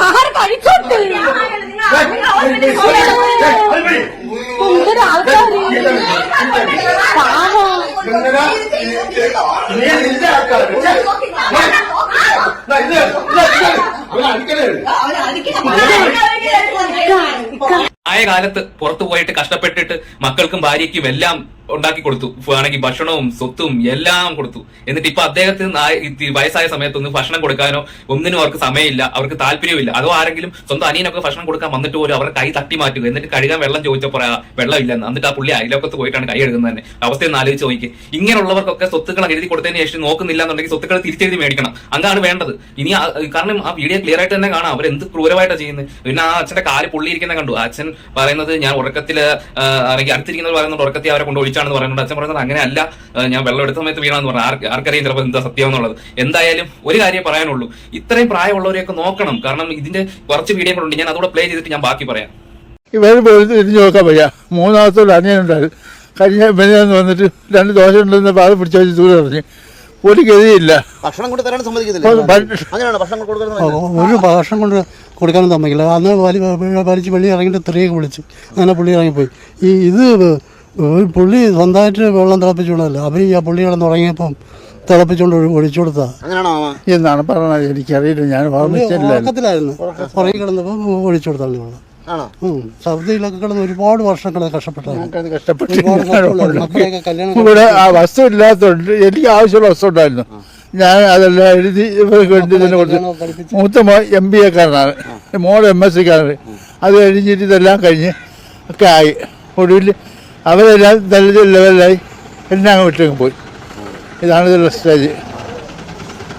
ആഹാരം കഴിച്ചോട്ട് ഇവർ ആൾക്കാര് പാവം. ആയ കാലത്ത് പുറത്തു പോയിട്ട് കഷ്ടപ്പെട്ടിട്ട് മക്കൾക്കും ഭാര്യയ്ക്കും എല്ലാം ഉണ്ടാക്കി കൊടുത്തു. ആണെങ്കിൽ ഭക്ഷണവും സ്വത്തും എല്ലാം കൊടുത്തു. എന്നിട്ട് ഇപ്പൊ അദ്ദേഹത്തിന് വയസ്സായ സമയത്തൊന്നും ഭക്ഷണം കൊടുക്കാനോ ഒന്നിനും അവർക്ക് സമയമില്ല. അവർക്ക് താല്പര്യമില്ല അതോ ആരെങ്കിലും സ്വന്തം അനിയനൊക്കെ ഭക്ഷണം കൊടുക്കാൻ വന്നിട്ട് പോലും അവരുടെ കൈ തട്ടി മാറ്റുക. എന്നിട്ട് കഴുകാൻ വെള്ളം ചോദിച്ചപ്പോൾ വെള്ളമില്ലെന്ന് എന്നിട്ട് ആ പുള്ളി അയലോക്കത്ത് പോയിട്ടാണ് കൈ എഴുതുന്നത് തന്നെ. അവസ്ഥയൊന്ന് ആലോചിച്ച് നോക്കി ഇങ്ങനെയുള്ളവർക്കൊക്കെ സ്വത്തുക്കൾ എഴുതി കൊടുത്തതിന് ശേഷം നോക്കുന്നില്ല എന്നുണ്ടെങ്കിൽ സ്വത്തുക്കൾ തിരിച്ചെഴുതി മേടിക്കണം. അങ്ങാണ് വേണ്ടത്. ഇനി കാരണം ആ വീഡിയോ ക്ലിയർ ആയിട്ട് തന്നെ കാണാം. അവരെന്ത് ക്രൂരമായിട്ടാണ് ചെയ്യുന്നത്? പിന്നെ ആ അച്ഛന്റെ കാൽ പുള്ളിയിരിക്കുന്ന കണ്ടു. അച്ഛൻ പറയുന്നത് ഞാൻ ഉറക്കത്തിൽ അല്ലെങ്കിൽ അടുത്തിരിക്കുന്നവർ പറയുന്നുണ്ട് ഉറക്കത്തിൽ അവരെ കൊണ്ട് ഒഴിച്ചാണെന്ന് പറയുന്നത് അച്ഛൻ പറയുന്നത് അങ്ങനെയല്ല. ഞാൻ വെള്ളം എടുത്ത സമയത്ത് വീണാന്ന് പറഞ്ഞു. ആർക്ക് ആർക്കറിയാം ചിലപ്പോൾ എന്താ സത്യം എന്നുള്ളത്. എന്തായാലും ഒരു കാര്യം പറയാനുള്ളൂ. ഇത്രയും പ്രായമുള്ളവരെയൊക്കെ നോക്കണം. കാരണം ഇതിന്റെ കുറച്ച് വീഡിയോ കൂടെ ഉണ്ട്. ഞാൻ അതുകൂടെ പ്ലേ ചെയ്തിട്ട് ഞാൻ ബാക്കി പറയാം. ഇവർ തിരിഞ്ഞു നോക്കാൻ വയ്യ. മൂന്നാമത്തെ ഒരു അനിയനുണ്ടായിരുന്നു കഴിഞ്ഞ മെനിയാന്ന് വന്നിട്ട് രണ്ട് ദോശ ഉണ്ടെന്ന് പാത പിടിച്ചു വെച്ച് ദൂരെ എറിഞ്ഞ് ഒരു ഗതിയില്ല. ഭക്ഷണം കൊണ്ട് തരാൻ സമ്മതിക്കുന്നില്ല അങ്ങനെയാണ് ഭക്ഷണം ഒരു ഭക്ഷണം കൊണ്ട് കൊടുക്കാനും തമ്മിക്കില്ല അന്ന് വലി വലിച്ച് വെള്ളി ഇറങ്ങിയിട്ട് സ്ത്രീയൊക്കെ വിളിച്ചു. അങ്ങനെ പുള്ളി ഇറങ്ങിപ്പോയി. ഈ ഇത് ഒരു പുള്ളി സ്വന്തമായിട്ട് വെള്ളം തിളപ്പിച്ചുകൊണ്ടല്ല. അവർ ഈ ആ പുള്ളി കിടന്ന് ഉറങ്ങിയപ്പം തിളപ്പിച്ചുകൊണ്ട് ഒഴിച്ചു കൊടുത്താ. എന്നാണ് പറഞ്ഞത്. എനിക്കറിയില്ല. ഞാൻ ഉറക്കത്തിലായിരുന്നു. ഉറങ്ങി കിടന്നപ്പം ഒഴിച്ചു കൊടുത്താണ് വെള്ളം. സൗദിയിലൊക്കെ കിടന്ന് ഒരുപാട് വർഷങ്ങൾ കഷ്ടപ്പെട്ടാണ്. കല്യാണം ഇവിടെ ആ വസ്തു ഇല്ലാത്തതുകൊണ്ട് എനിക്ക് ആവശ്യമുള്ള വസ്തു ഉണ്ടായിരുന്നു. ഞാൻ അതെല്ലാം എഴുതി ഇവർക്ക് വേണ്ടി തന്നെ കൊടുത്തു മൂത്ത മോ എം ബി എക്കാരനാണ് മോൾ എം എസ് സിക്കാരൻ അത് കഴിഞ്ഞിട്ട് ഇതെല്ലാം കഴിഞ്ഞ് ഒക്കെ ആയി. ഒടുവിൽ അവരെല്ലാം നല്ല ലെവലിലായി എല്ലാം അങ്ങ് വിട്ടങ്ങ് പോയി. ഇതാണ് ഇതിലുള്ള സ്റ്റേജ്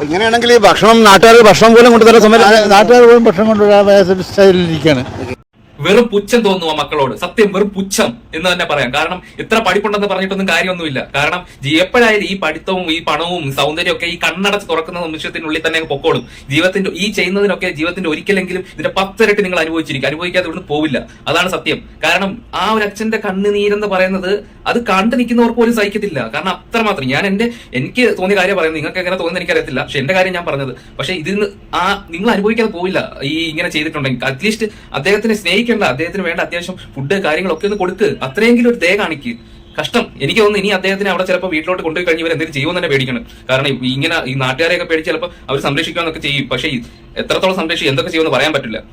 ഇങ്ങനെയാണെങ്കിൽ ഈ ഭക്ഷണം നാട്ടുകാർ ഭക്ഷണം പോലും കൊണ്ടുതരാൻ സമയം നാട്ടുകാർ പോലും ഭക്ഷണം കൊണ്ടുവരാൻ സ്റ്റൈലിൽ സ്റ്റൈലിലിരിക്കുകയാണ് വെറും പുച്ഛം തോന്നുന്നു ആ മക്കളോട്. സത്യം വെറും പുച്ഛം എന്ന് തന്നെ പറയാം. കാരണം ഇത്ര പഠിപ്പുണ്ടെന്ന് പറഞ്ഞിട്ടൊന്നും കാര്യമൊന്നുമില്ല. കാരണം എപ്പോഴായാലും ഈ പഠിത്തവും ഈ പണവും സൗന്ദര്യവും ഒക്കെ ഈ കണ്ണടച്ച് തുറക്കുന്ന നിമിഷത്തിനുള്ളിൽ തന്നെ പൊക്കോളും. ജീവിതത്തിന്റെ ഈ ചെയ്യുന്നതിനൊക്കെ ജീവിതത്തിന്റെ ഒരിക്കലെങ്കിലും ഇതിന്റെ പത്തിരട്ടി നിങ്ങൾ അനുഭവിച്ചിരിക്കും. അനുഭവിക്കാതെ ഇവിടുന്ന് പോവില്ല. അതാണ് സത്യം. കാരണം ആ ഒരു അച്ഛന്റെ കണ്ണുനീരെന്ന് പറയുന്നത് അത് കണ്ടു നിൽക്കുന്നവർക്ക് പോലും സഹിക്കത്തില്ല. കാരണം അത്രമാത്രം ഞാൻ എന്റെ എനിക്ക് തോന്നിയ കാര്യം പറയുന്നത് നിങ്ങൾക്ക് എങ്ങനെ തോന്നുന്നത് എനിക്കറിയത്തില്ല. പക്ഷെ എന്റെ കാര്യം ഞാൻ പറഞ്ഞത്. പക്ഷെ ഇതിന് ആ നിങ്ങൾ അനുഭവിക്കാതെ പോവില്ല. ഈ ഇങ്ങനെ ചെയ്തിട്ടുണ്ടെങ്കിൽ. അറ്റ്ലീസ്റ്റ് അദ്ദേഹത്തിനെ സ്നേഹിക്കേണ്ട അദ്ദേഹത്തിന് വേണ്ട അത്യാവശ്യം ഫുഡ് കാര്യങ്ങളൊക്കെ ഒന്ന് കൊടുക്ക്. അത്രയെങ്കിലും ഒരു ദയ കാണിക്ക്. കഷ്ടം. എനിക്ക് തോന്നുന്നു ഇനി അദ്ദേഹത്തിന് അവിടെ ചിലപ്പോൾ വീട്ടിലോട്ട് കൊണ്ടുപോയി കഴിഞ്ഞ് ഇവർ എന്തെങ്കിലും ചെയ്യുമെന്ന് തന്നെ പേടിക്കണം. കാരണം ഇങ്ങനെ ഈ നാട്ടുകാരെയൊക്കെ പേടിച്ച് ചിലപ്പോൾ അവർ സംരക്ഷിക്കാന്നൊക്കെ ചെയ്യും. പക്ഷേ എത്രത്തോളം സംരക്ഷിക്കും എന്തൊക്കെ ചെയ്യുമെന്ന് പറയാൻ പറ്റില്ല.